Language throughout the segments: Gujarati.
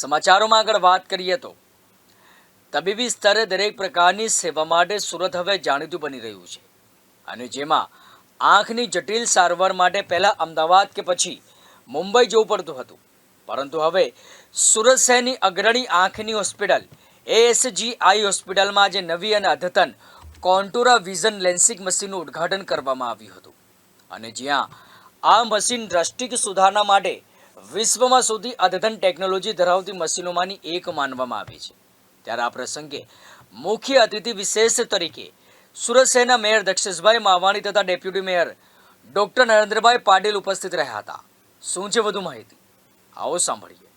સમાચારોમાં આગળ વાત કરીએ તો તબીબી સ્તરે દરેક પ્રકારની સેવા માટે સુરત હવે જાણીતું બની રહ્યું છે. અને જેમાં આંખની જટિલ સારવાર માટે પહેલાં અમદાવાદ કે પછી મુંબઈ જવું પડતું હતું. પરંતુ હવે સુરત શહેરની અગ્રણી આંખની હોસ્પિટલ એએસજીઆઈ હોસ્પિટલમાં આજે નવી અને અદ્યતન કોન્ટુરા વિઝન લેન્સિંગ મશીનનું ઉદ્ઘાટન કરવામાં આવ્યું હતું. અને જ્યાં આ મશીન દ્રષ્ટિક સુધારણા માટે વિશ્વમાં સૌથી અદ્યતન ટેકનોલોજી ધરાવતી મશીનોમાંની એક માનવામાં આવી છે. ત્યારે આ પ્રસંગે મુખ્ય અતિથિ વિશેષ તરીકે સુરત શહેરના મેયર દક્ષેશભાઈ માવાણી તથા deputy mayor doctor Narendrabhai Patil ઉપસ્થિત રહ્યા હતા. શું છે વધુ માહિતી? આવો સાંભળીએ.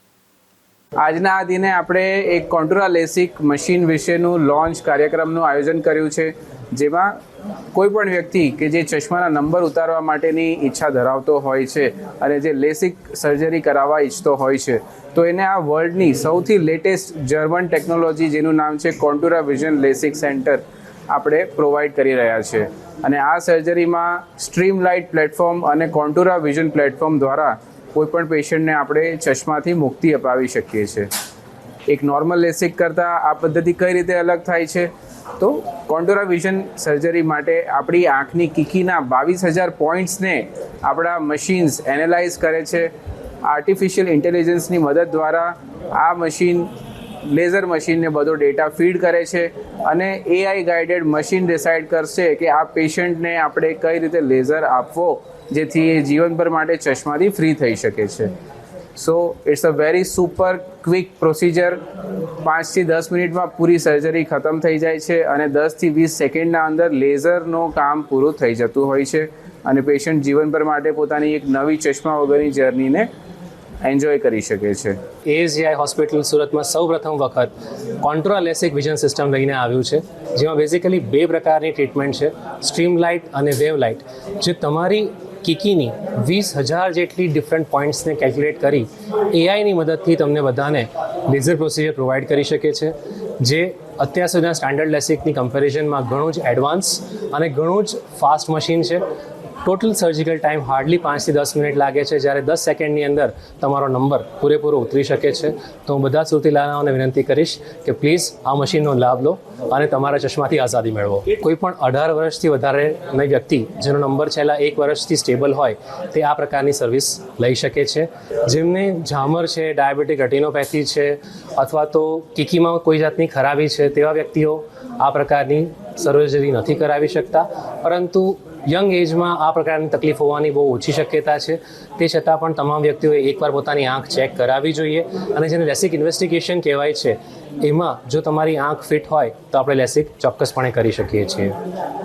આજના આ દિને આપણે એક કોન્ટુરા લેસિક મશીન વિશેનું લોન્ચ કાર્યક્રમનું આયોજન કર્યું છે, જેમાં કોઈ પણ વ્યક્તિ કે જે ચશ્માના નંબર ઉતારવા માટેની ઈચ્છા ધરાવતો હોય છે અને જે લેસિક સર્જરી કરાવવા ઈચ્છતો હોય છે, તો એને આ વર્લ્ડની સૌથી લેટેસ્ટ જર્મન ટેકનોલોજી જેનું નામ છે કોન્ટુરા વિઝન લેસિક સેન્ટર આપણે પ્રોવાઈડ કરી રહ્યા છે. અને આ સર્જરીમાં સ્ટ્રીમ લાઇટ પ્લેટફોર્મ અને કોન્ટુરા વિઝન પ્લેટફોર્મ દ્વારા કોઈપણ પેશન્ટને આપણે ચશ્માથી મુક્તિ અપાવી શકીએ છીએ. એક નોર્મલ લેસિક કરતાં આ પદ્ધતિ કઈ રીતે અલગ થાય છે? તો કોન્ડોરા વિઝન સર્જરી માટે આપણી આંખની કીકીના બાવીસ હજાર પોઈન્ટ્સને આપણા મશીન્સ એનાલાઇઝ કરે છે. આર્ટિફિશિયલ ઇન્ટેલિજન્સની મદદ દ્વારા આ મશીન લેઝર મશીનને બધો ડેટા ફીડ કરે છે અને એઆઈ ગાઈડેડ મશીન ડિસાઇડ કરશે કે આ પેશન્ટને આપણે કઈ રીતે લેઝર આપવો જેથી એ જીવનભર માટે ચશ્માથી ફ્રી થઈ શકે છે. So it's a very super quick procedure પાંચથી દસ મિનિટમાં પૂરી સર્જરી ખતમ થઈ જાય છે અને દસથી વીસ સેકન્ડના અંદર લેઝરનું કામ પૂરું થઈ જતું હોય છે અને પેશન્ટ જીવનભર માટે પોતાની એક નવી ચશ્મા વગરની જર્નીને એન્જોય કરી શકે છે. એએસજીઆઈ હોસ્પિટલ સુરતમાં સૌ પ્રથમ વખત કોન્ટ્રાલેસિક વિઝન સિસ્ટમ લઈને આવ્યું છે, જેમાં બેઝિકલી બે પ્રકારની ટ્રીટમેન્ટ છે સ્ટ્રીમ લાઇટ અને વેવ લાઇટ જે તમારી કિકીની વીસ હજાર જેટલી ડિફરન્ટ પોઈન્ટ્સને કેલ્ક્યુલેટ કરી એઆઈની મદદથી તમને બધાને લેઝર પ્રોસિજર પ્રોવાઈડ કરી શકે છે, જે અત્યાર સુધીના સ્ટાન્ડર્ડ લેસિકની કમ્પેરિઝનમાં ઘણું જ એડવાન્સ અને ઘણું જ ફાસ્ટ મશીન છે. ટોટલ સર્જિકલ ટાઈમ હાર્ડલી પાંચથી દસ મિનિટ લાગે છે. જ્યારે દસ સેકન્ડની અંદર તમારો નંબર પૂરેપૂરો ઉતરી શકે છે. તો હું બધા સુરતીલાઓને વિનંતી કરીશ કે પ્લીઝ આ મશીનનો લાભ લો અને તમારા ચશ્માથી આઝાદી મેળવો. કોઈ પણ અઢાર વર્ષથી વધારેની વ્યક્તિ જેનો નંબર છેલ્લા એક વર્ષથી સ્ટેબલ હોય તે આ પ્રકારની સર્વિસ લઈ શકે છે. જેમને ઝામર છે, ડાયાબિટીક રેટિનોપેથી છે અથવા તો કીકીમાં કોઈ જાતની ખરાબી છે તેવા વ્યક્તિઓ આ પ્રકારની સર્જરી નથી કરાવી શકતા. પરંતુ યંગ એજમાં આ પ્રકારની તકલીફ હોવાની બહુ ઓછી શક્યતા છે. તે છતાં પણ તમામ વ્યક્તિઓએ એકવાર પોતાની આંખ ચેક કરાવવી જોઈએ અને જેને લેસિક ઇન્વેસ્ટિગેશન કહેવાય છે, એમાં જો તમારી આંખ ફિટ હોય તો આપણે લેસિક ચોક્કસપણે કરી શકીએ છીએ.